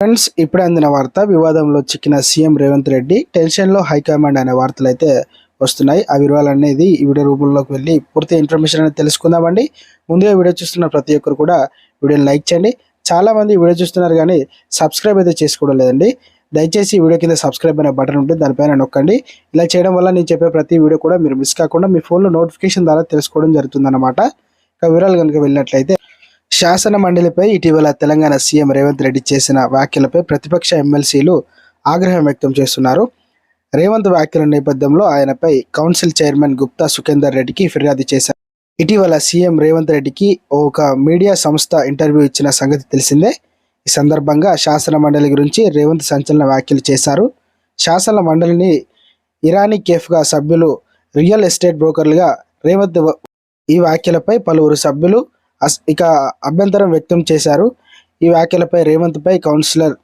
Friends ఇప్పుడే అందిన వార్త వివాదంలో చిక్కిన సీఎం రేవంత్ రెడ్డి టెన్షన్లో హైకమాండ్ అనే వార్తలు అయితే వస్తున్నాయి. ఆ వివరాలు అనేది ఈ వీడియో రూపంలోకి వెళ్ళి పూర్తి ఇన్ఫర్మేషన్ అనేది తెలుసుకుందామండి. ముందుగా వీడియో చూస్తున్న ప్రతి ఒక్కరు కూడా వీడియోని లైక్ చేయండి. చాలా మంది వీడియో చూస్తున్నారు కానీ సబ్స్క్రైబ్ అయితే చేసుకోవడం లేదండి. దయచేసి వీడియో కింద సబ్స్క్రైబ్ అనే బటన్ ఉంటుంది దానిపైన నొక్కండి. ఇలా చేయడం వల్ల నేను చెప్పే ప్రతి వీడియో కూడా మీరు మిస్ కాకుండా మీ ఫోన్లో నోటిఫికేషన్ ద్వారా తెలుసుకోవడం జరుగుతుందన్నమాట. ఇక వివరాలు కనుక వెళ్ళినట్లయితే శాసన మండలిపై ఇటీవల తెలంగాణ సీఎం రేవంత్ రెడ్డి చేసిన వ్యాఖ్యలపై ప్రతిపక్ష ఎమ్మెల్సీలు ఆగ్రహం వ్యక్తం చేస్తున్నారు. రేవంత్ వ్యాఖ్యల నేపథ్యంలో ఆయనపై కౌన్సిల్ చైర్మన్ గుప్తా సుఖేందర్ రెడ్డికి ఫిర్యాదు చేశారు. ఇటీవల సీఎం రేవంత్ రెడ్డికి ఒక మీడియా సంస్థ ఇంటర్వ్యూ ఇచ్చిన సంగతి తెలిసిందే. ఈ సందర్భంగా శాసన మండలి గురించి రేవంత్ సంచలన వ్యాఖ్యలు చేశారు. శాసన మండలిని ఇరానీ కేఫ్గా సభ్యులు రియల్ ఎస్టేట్ బ్రోకర్లుగా రేవంత్ ఈ వ్యాఖ్యలపై పలువురు సభ్యులు ఇక అభ్యంతరం వ్యక్తం చేశారు. ఈ వ్యాఖ్యలపై రేవంత్పై కౌన్సిలర్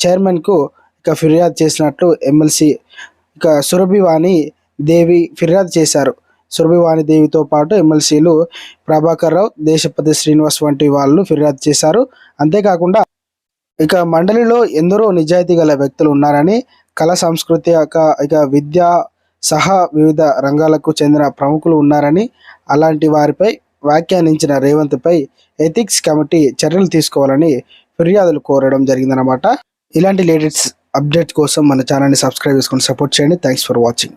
చైర్మన్కు ఇక ఫిర్యాదు చేసినట్లు ఎమ్మెల్సీ ఇక సురభివాణి దేవి ఫిర్యాదు చేశారు. సురభివాణి దేవితో పాటు ఎమ్మెల్సీలు ప్రభాకర్ రావు దేశపతి శ్రీనివాస్ వంటి వాళ్ళు ఫిర్యాదు చేశారు. అంతేకాకుండా ఇక మండలిలో ఎందరో నిజాయితీ గల వ్యక్తులు ఉన్నారని కళ సంస్కృతి యొక్క ఇక విద్య సహా వివిధ రంగాలకు చెందిన ప్రముఖులు ఉన్నారని అలాంటి వారిపై వ్యాఖ్యానించిన రేవంత్పై ఎథిక్స్ కమిటీ చర్యలు తీసుకోవాలని ఫిర్యాదులు కోరడం జరిగిందనమాట ఇలాంటి లేటెస్ట్ అప్డేట్ కోసం మన ఛానల్ని సబ్స్క్రైబ్ చేసుకొని సపోర్ట్ చేయండి. Thanks for watching